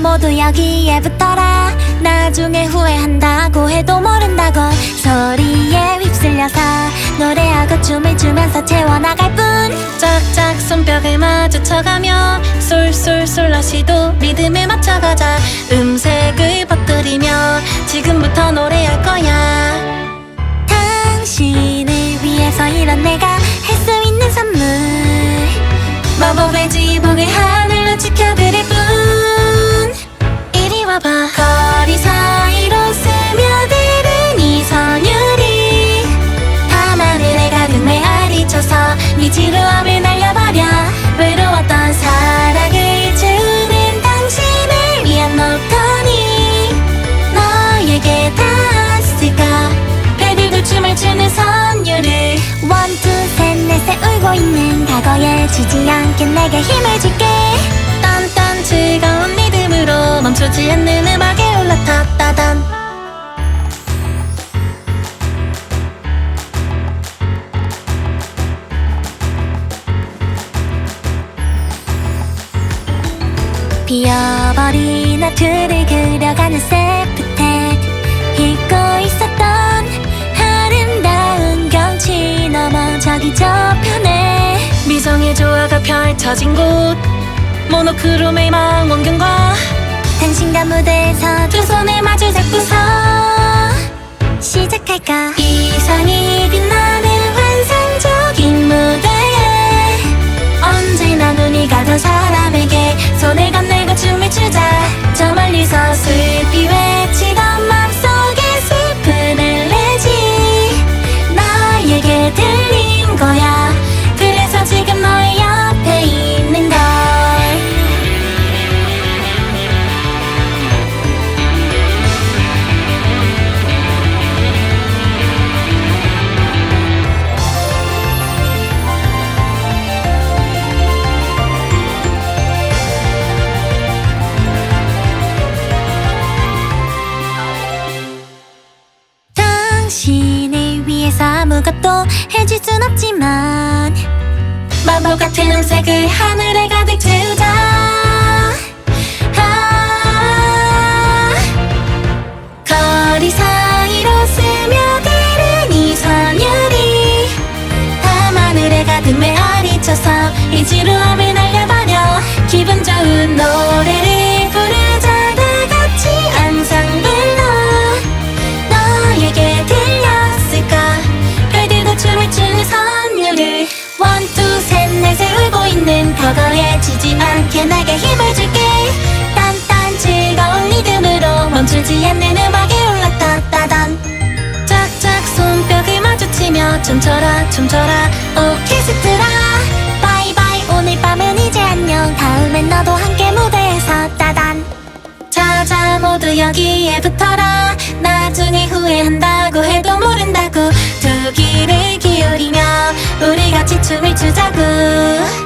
모두 여기에 붙어라. 나중에 후회한다고 해도 모른다고. 소리에 휩쓸려서 노래하고 춤을 추면서 채워나갈 뿐. 짝짝 손뼉을 마주쳐가며 쏠쏠쏠 다시도 리듬에 맞춰가자. 음색을 퍼뜨리며 지금부터 노래할 거야. 당신을 위해서 이런 내가 네 지루함을 날려버려. 외로웠던 사랑을 주는 당신을 위한 목소리. 너에게 닿았을까? 배들도 춤을 추는 선율을. 원투 셋넷에 울고 있는 과거에 지지 않게 내게 힘을 줄게. 딴딴 즐거운 리듬으로 멈추지 않는 음악에 비어버린 하트를 그려가는 셀프텍. 잊고 있었던 아름다운 경치 넘어 저기 저편에. 미성의 조화가 펼쳐진 곳. 모노크롬의 망원경과 당신과 무대에서 두 손을 마주 잡고서 시작할까 당신을 위해서 아무것도 해줄 순 없지만 마법 같은 음색을 하늘에 가득 채우자. 아, 이 지루함을 날려버려. 기분 좋은 노래를 있는 과거에 지지 않게 내게 힘을 줄게. 딴딴 즐거운 리듬으로 멈추지 않는 음악에 올라탔다단. 짝짝 손뼉을 마주치며 춤춰라 춤춰라. 오케스트라. 바이바이 오늘 밤은 이제 안녕. 다음엔 너도 함께 무대에서 따단. 자자 모두 여기에 붙어라. 나중에 후회한다고 해도 모른다고. 두 귀를 기울이며 우리 같이 춤을 추자고